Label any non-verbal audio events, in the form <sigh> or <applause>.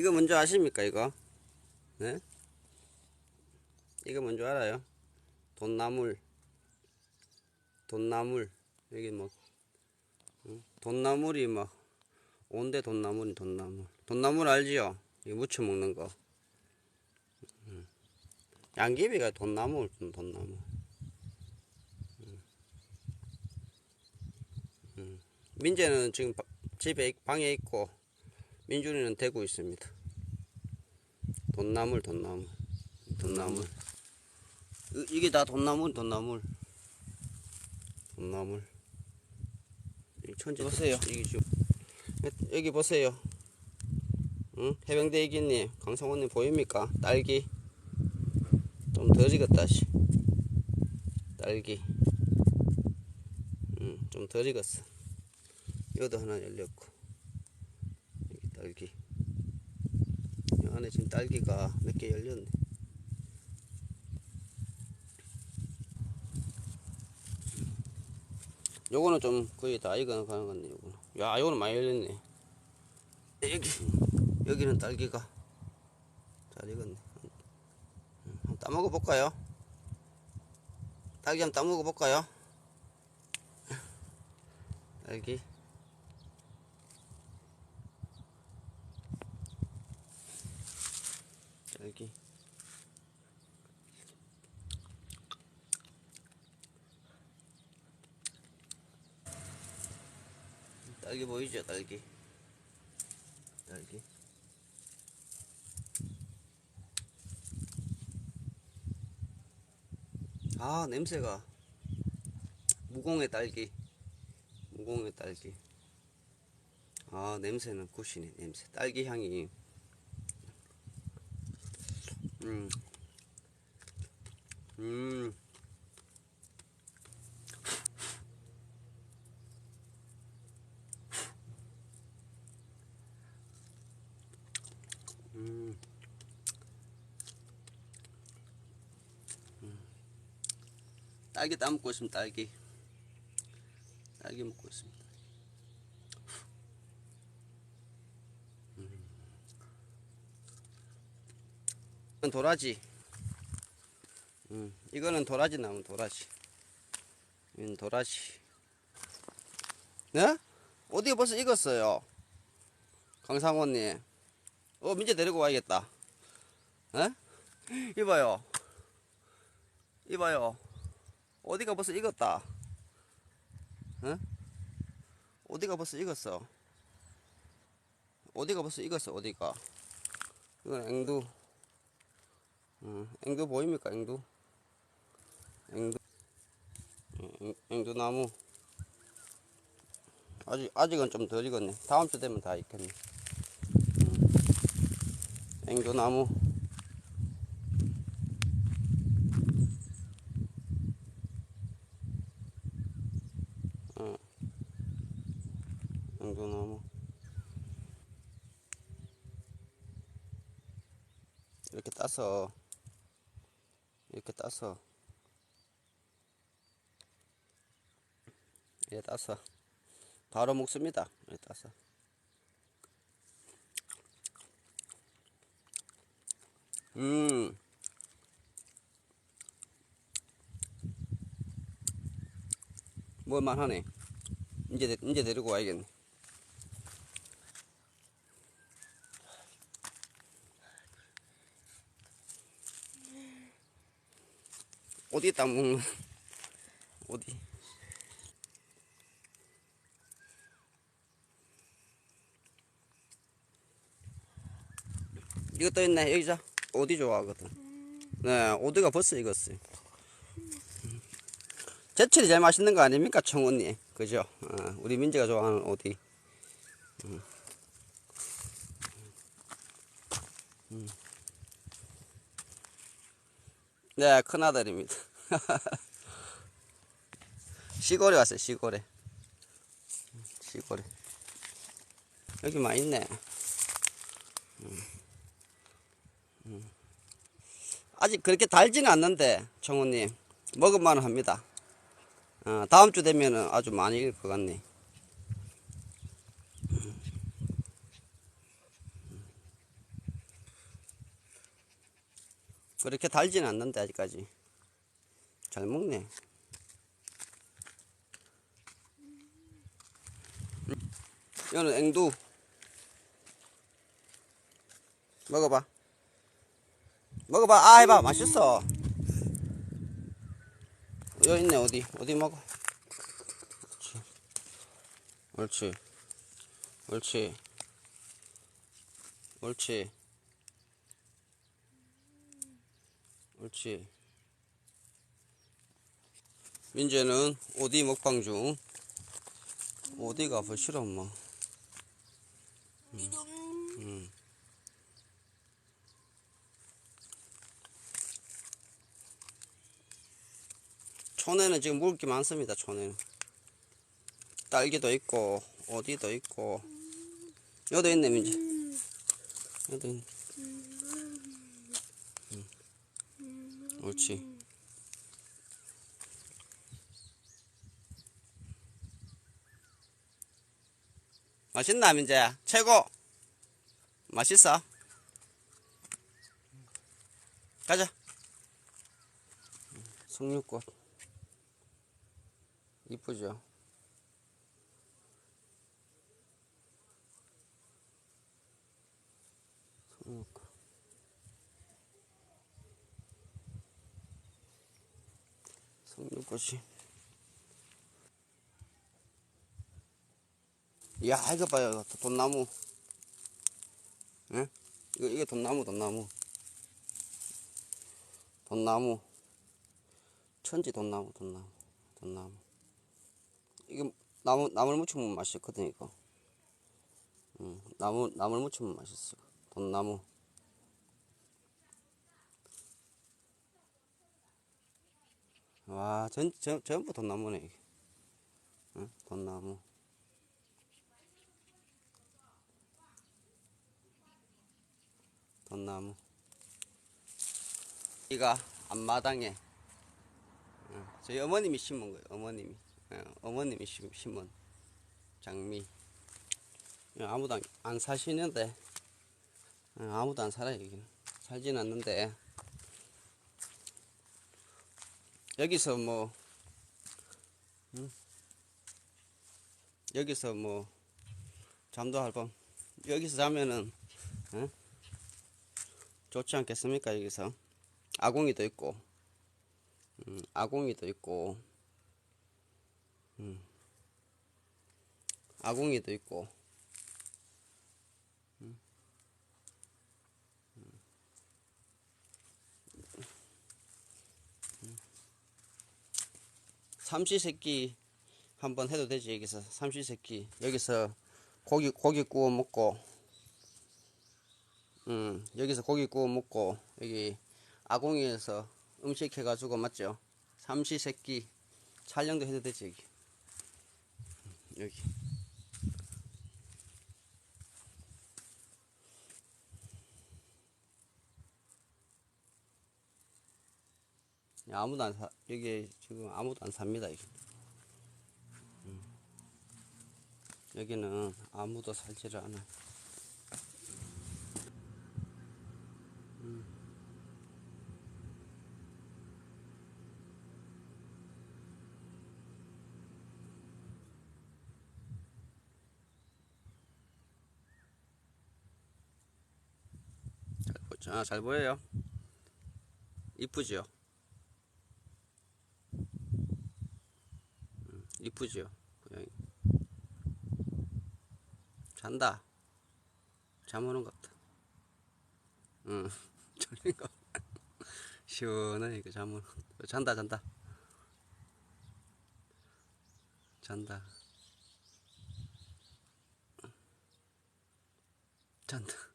이거 뭔지 아십니까 이거? 네? 이거 뭔지 알아요? 돈나물 돈나물 여기 뭐 응? 돈나물이 막 온데 돈나물이 돈나물 돈나물 알지요? 이거 무쳐 먹는 거 응. 양귀비가 돈나물 돈나물. 민재는 지금 바- 집에 방에 있고 민준이는 대구 있습니다. 돈나물, 돈나물, 돈나물. 이- 이게 다 돈나물, 돈나물, 돈나물. 이 천지 보세요. 이게 지금 여- 여기 보세요. 응? 해병대 이기님, 강성원님 보입니까? 딸기 좀덜 익었다 씨. 딸기. 응, 좀덜 익었어. 여도 하나 열렸고. 여기 딸기. 이 안에 지금 딸기가 몇 개 열렸네. 요거는 좀 거의 다 익어 가는 건데 요거는. 야, 요거는 많이 열렸네. 여기 여기는 딸기가 잘 익었네. 음, 한번 따먹어 볼까요? 딸기 한번 따먹어 볼까요? 딸기. 딸기 보이죠? 딸기. 딸기. 아, 냄새가. 무공의 딸기. 무공의 딸기. 아, 냄새는 굿이네, 냄새. 딸기 향이. 음. 음. 음. 딸기 따먹고 있습니다, 딸기. 딸기 먹고 있습니다. 이건 도라지. 음, 이거는 도라지 나무 도라지. 이건 도라지. 네? 어디가 벌써 익었어요? 강상원님. 어, 민재 데리고 와야겠다. 에? 이봐요. 이봐요. 어디가 벌써 익었다. 에? 어디가 벌써 익었어? 어디가 벌써 익었어, 어디가? 이건 앵두. 어, 앵두 보입니까 앵두? 앵두 예, 앵, 앵두 나무 아직 아직은 좀 덜 익었네 다음 주 되면 다 익겠네 음, 앵두 나무 어, 앵두 나무 이렇게 따서 이렇게 따서. 이렇게 따서. 바로 먹습니다. 이렇게 따서. 음. 뭘만하네. 이제 데- 이제 데리고 와야겠네 어디 따 먹는 어디? 이거 떠 있네 여기자 어디 좋아하거든. 네 어디가 벌써 익었어요 제철이 제일 맛있는 거 아닙니까 청원님 그죠? 어, 우리 민지가 좋아하는 어디? 음. 음. 네 큰아들입니다 <laughs> 시골에 왔어요 시골에. 시골에. 여기 많이 있네. 음. 음. 아직 그렇게 달지는 않는데 청우님. 먹을만 합니다. 어, 다음 주 되면은 아주 많이 익을 것 같네. 그렇게 달지는 않는데 아직까지 잘 먹네. 이거는 앵두. 먹어봐. 먹어봐. 아 해봐. 맛있어. 여기 있네 어디. 어디 먹어? 옳지. 옳지. 옳지. 옳지 민재는 어디 먹방 중. 뭐 싫어 엄마. 음. 촌에는 지금 먹을 게 많습니다 촌에는. 딸기도 있고 어디도 있고. 여기도 있네 민재. 여기도 있네. 음. 옳지 맛있나 민재야? 최고! 맛있어. 가자. 석류꽃 이쁘죠? 석류꽃 석류꽃이 야 이거 봐요. 돈나무. 예? 이거 이게 돈나무 돈나무. 돈나무. 천지 돈나무 돈나무 돈나무. 이게 나무 나물 무치면 맛있거든 이거. 음, 나무 나물 무치면 맛있어. 돈나무. 와 전, 전, 전부 돈나무네 이게. 응? 돈나무 돈나무. 이가 앞마당에 어, 저희 어머님이 심은 거예요 어머님이. 어, 어머님이 심- 심은 장미. 어, 아무도 안, 안 사시는데 어, 아무도 안 살아요 여기는. 살진 않는데. 여기서 뭐 음? 여기서 뭐 잠도 할밤 여기서 자면은 어? 좋지 않겠습니까 여기서? 아궁이도 있고. 음, 아궁이도 있고. 음, 아궁이도 있고. 음, 음, 음. 삼시세끼 한번 해도 되지 여기서? 삼시세끼. 여기서 고기 고기 구워 먹고 음, 여기서 고기 구워 먹고 여기 아궁이에서 음식 해가지고 맞죠? 삼시 세끼 촬영도 해도 되지 여기 음, 여기 야, 아무도 안 사, 여기 지금 아무도 안 삽니다 여기. 음. 여기는 아무도 살지를 않아. 잘, 보- 아, 잘 보여요. 이쁘죠? 음, 이쁘죠? 고양이. 잔다. 잠오는 것 같다. 응, <laughs> 졸린 거. 시원하게 이거 잠오는 거. 잔다, 잔다. 잔다. 잔다.